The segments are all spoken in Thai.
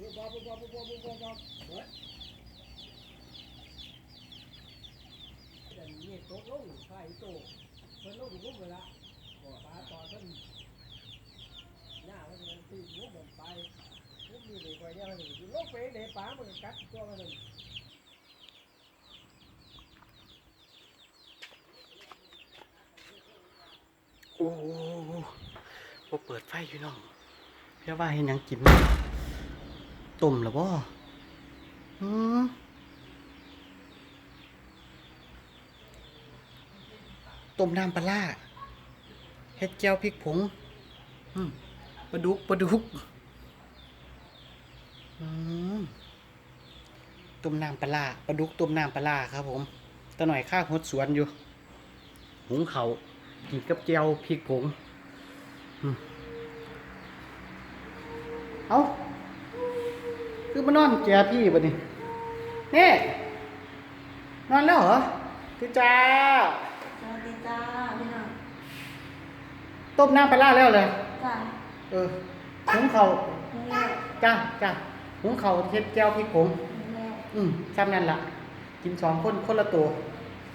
ปุ๊บปั๊บปุ๊บปั๊บปุ๊บปั๊บปุ๊บปั๊บเฮ้ยแต่นี่ตกลงไฟโตเพิ่นลงลุกเลยละบ่ปลาตอนเพิ่นหน้ามันมันตีลุกแบบไปลุกมีเด็กไว้เนี่ยมันลุกไปเด็กปลามันกัดตัวมันเลยโอ้โหเปิดไฟอยู่น้องเพี่อว่าเห็นหยังกิน ต้มหรือบ่อืมต้มน้ำปลาเฮ็ดแจ่วพริกผงปลาดุกปลาดุกต้มน้ำปลาปลาดุกต้มน้ำปลาครับผมตะหน่อยข้าวหดสวนอยู่ หุงเขากินกับแจ่วพริกผง เอา คือมานอนแกพี่ปะนี่เน่นอนแล้วเหรอพี่จ้าสวัสดีจ้าพี่น้องต้มน้ำปลาร้าแล้วเลยจ้าเออหุงเขาวนี่แหละจ้าจ้าหุงเขาวเฮ็ดแจ่วพริกผงนี่แหละอืมซ้ำนั่นละกินสองคนคนละตัว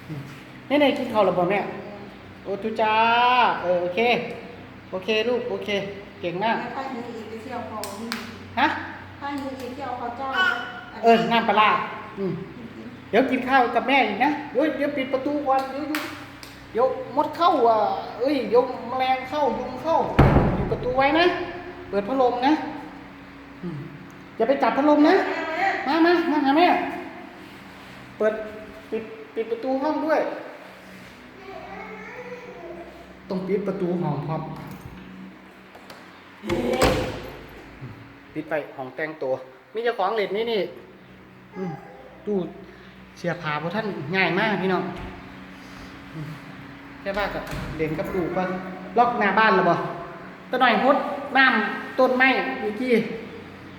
อืมนี่ในกินข้าวหรือเปล่าแม่โอ้ทุจ้าเออโอเค โอเคลูกโอเค เก่งมากแล้ วข้าหิวอีกไปเที่ยวเขานี่ฮะข้าหิวอีกเที่ยวเขาเจ้าเออน้ำปลาร้าอืมเดี๋ยวกินข้าวกับแม่อีกนะเดี๋ยวเดี๋ยวปิดประตูก่อนเดี๋ยวอยู่เดี๋ยวมดเข้าอะเอ้ยเดี๋ยวแมลงเข้ายุงเข้าอยู่ประตูไว้นะเปิดพัดลมนะอืมอย่าไปจับพัดลมนะมามามาหาแม่เปิดปิดปิดประตูห้องด้วยต้องปิดประตูห้องพร้อ มปิดไปห้องแต่งตัว มีเจ้าของเล่นนี่นี่อืมตู้เสียผ้าเพราะท่านง่ายมากพี่น้องอืมแค่ว่ากับเล่นกับลูกก็ล็อกหน้าบ้านหรือบ่ตะหน่อยฮดน้ำต้นไม้เมื่อกี้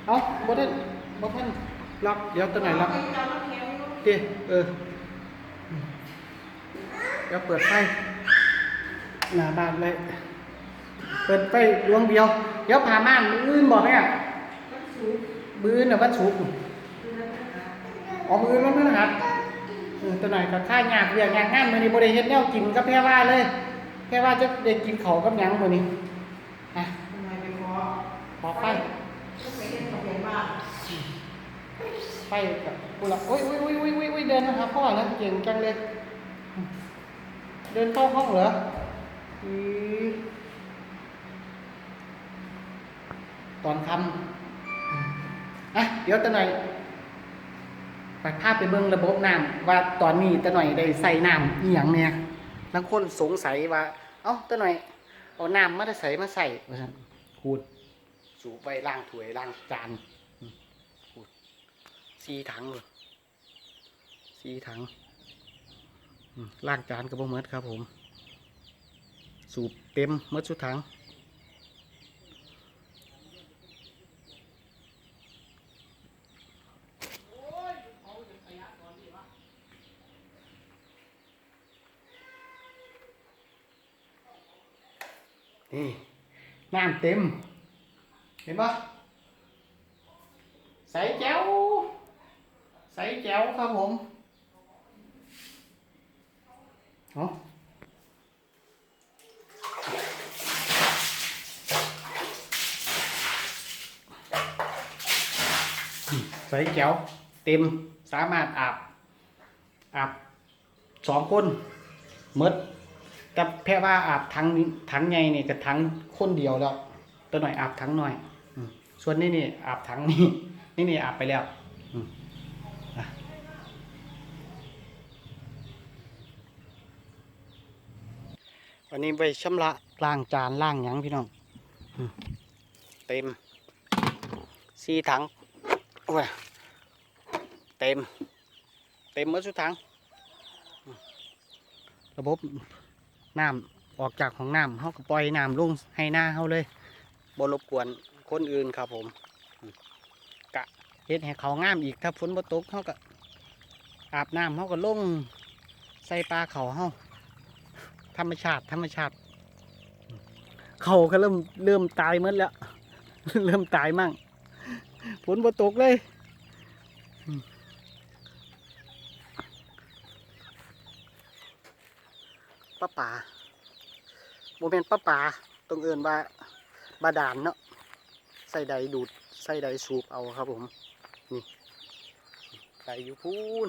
เอาบ่ท่านบ่ท่านล็อกเดี๋ยวตะหน่อยล็อกเดี๋ยวเอออืมเดี๋ยวเปิดไฟหน้าบ้านเลย เปิดไฟดวงเดียว เดี๋ยวผ่าม่านมืออื่นบอกไหมอะ มือนน่ะวันศุกร์อ๋อมืออื่นวันพฤหัสเออตัวหน่อยกับข้าหยาบเรียกงานงานมือนี้บ่ได้เฮ็ดแนวกินกับแพรว่าเลย แพรว่าจะได้กินเขากับยังมือนี้อะขอไฟไปกับกูละโอ้ยโอ้ยโอ้ยโอ้ยโอ้ยโอ้ยเดินนะครับพ่อแล้วเก่งจังเลย เดินเข้าห้องเหรออือตอนทำ อะเดี๋ยวตะหน่อยไปภาพไปเบิ่งระบบน้ำว่าตอนนี้ตะหน่อยได้ใส่น้ำอีหยังเนี่ยบางคนสงสัยว่า เอ้าตะหน่อยเอาน้ำมาได้ใส่มาใส่ว่าซั่นขูดสูบไปล้างถ้วยล้างจานสี่ถังเลยสีถังล้างจานกับบ่เมดครับผม สูบเต็มเมดสุดถัง นี่น้ำเต็ม เห็นปะใส่แจ๋วใส่แจ๋วครับผมเอาใส่แจ๋วเต็มสามารถอาบอาบสองคนหมด แต่แพ่ว่าอาบทั้งทั้งใหญ่นี่กับทั้งคนเดียวแล้วตัวหน่อยอาบทั้งหน่อยส่วนนี่นี่อาบทั้งนี่นี่นี่อาบไปแล้ววันนี้ไปชำระล้างจานล้างหยังพี่น้องเต็มสี่ถังโอ้ยเต็ม เต็มหมดสุดถังระบบ น้ำออกจากของน้ำเขาก็ปล่อยน้ำลงให้หน้าเขาเลยบรบกวนคนอื่นครับผมกะเฮ็ดให้เขางามอีกถ้าฝนบ่ตกเขาก็อาบน้ำเขาก็ลงใส่ปลาเขาเขาธรรมชาติธรรมชาติ เขาก็เริ่มเริ่มตายหมดแล้ว เริ่มตายมั่งฝนบ่ตกเลยอืม ป้าป่าโมเมนป้าป่าต้องเอินว่าบาดาลเนาะใส่ใดดูดใส่ใดสูบเอาครับผมนี่ใส่อยู่พูน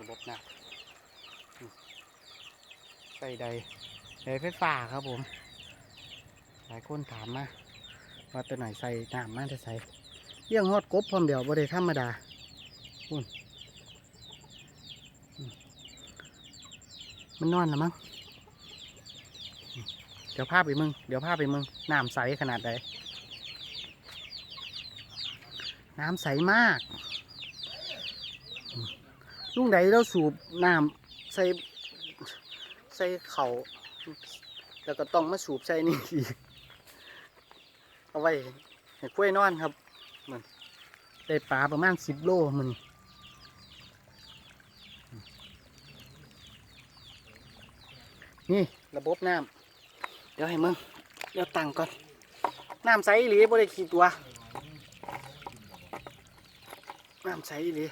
ระบบน้ำอืมใส่ใดใดไฟฟ้าครับผม หลายคนถามมาว่าตัวไหนใส่น้ำมาจะใส่เลี้ยงฮอดกบพร้อมเดียวบ่ได้ธรรมดาพุ่นอืม มันนอนแล้วมั้ง เดี๋ยวพาพไปมึง เดี๋ยวพาพไปมึง น้ำใสขนาดใดน้ำใสมาก ลุงใดเราสูบน้ำใส่ใส่เข่าแล้วก็ต้องมาสูบใส่นี่อีกเอาไว้ให้กล้วยนอนครับมันได้ปลาประมาณสิบโลมัน นี่ระบบน้ำเดี๋ยวให้มึงเดี๋ยวตั้งก่อน น้ำใสหรือบ่ได้ขีดตัว น้ำใสหรือ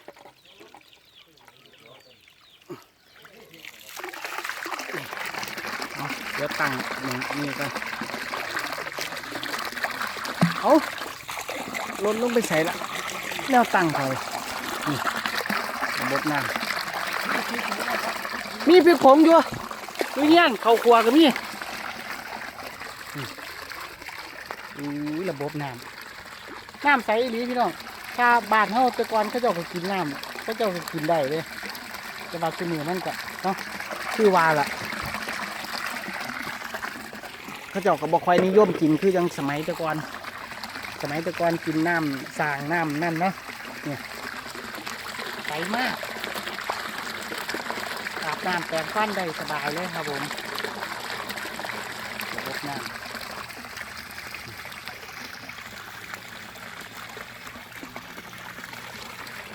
เดี๋ยวตั้งหนึ่งนี่ก่อนเอาลดลงไปใส่ละแนวตั้งเขานี่ระบบน้ำมีพริกผงอยู่ ดูเนี่ยเขาครัวก็มีนี่อู้ยระบบน้ำน้ำใสอีหลีพี่น้องถ้าบ้านเฮาแต่ก่อนเขาเจ้าก็กินน้ำเขาเจ้าก็กินได้เลยแต่ว่าคือมือมันก็เนาะคือว่าล่ะเขาเจ้าก็บ่ค่อยนิยมกินคือยังสมัยแต่ก่อนสมัยแต่ก่อนกินน้ำสร้างน้ำนั่นเนาะเนี่ยใสมากอาบ น้ำแปรงฟันได้สบายเลยครับผมระบบน้ำ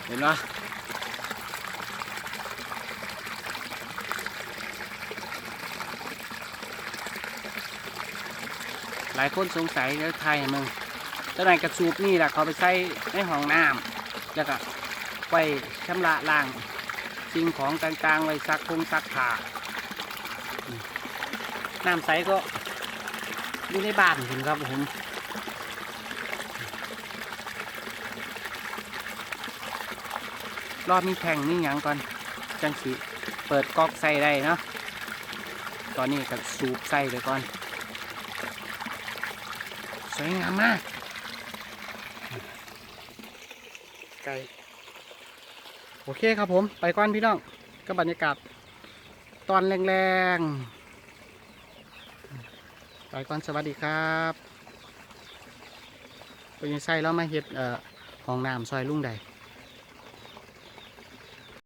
เห็นไหมหลายคนสงสัยแล้วไทยมึงเจ้านายกระสูบนี่แหละเขาไปใส่ในห้องน้ำแล้วก็ไว้ชำระล้าง สิ่งของต่างๆ ไว้ซักคงซักผ้าน้ำใสก็อยู่ในบ้านผมครับผมรอบมีแข่งนี่ยังก่อน จังสิเปิดก๊อกใส่ได้เนาะตอนนี้ก็สูบใส่ไปก่อน สวยงามมาก ไกล โอเคครับผมไปก้อนพี่น้องก็บรรยากาศตอนแรงๆไปก้อนสวัสดีครับเป็นไส้แล้วมาเฮ็ดเอ่อห้องน้ำซอยลุงใด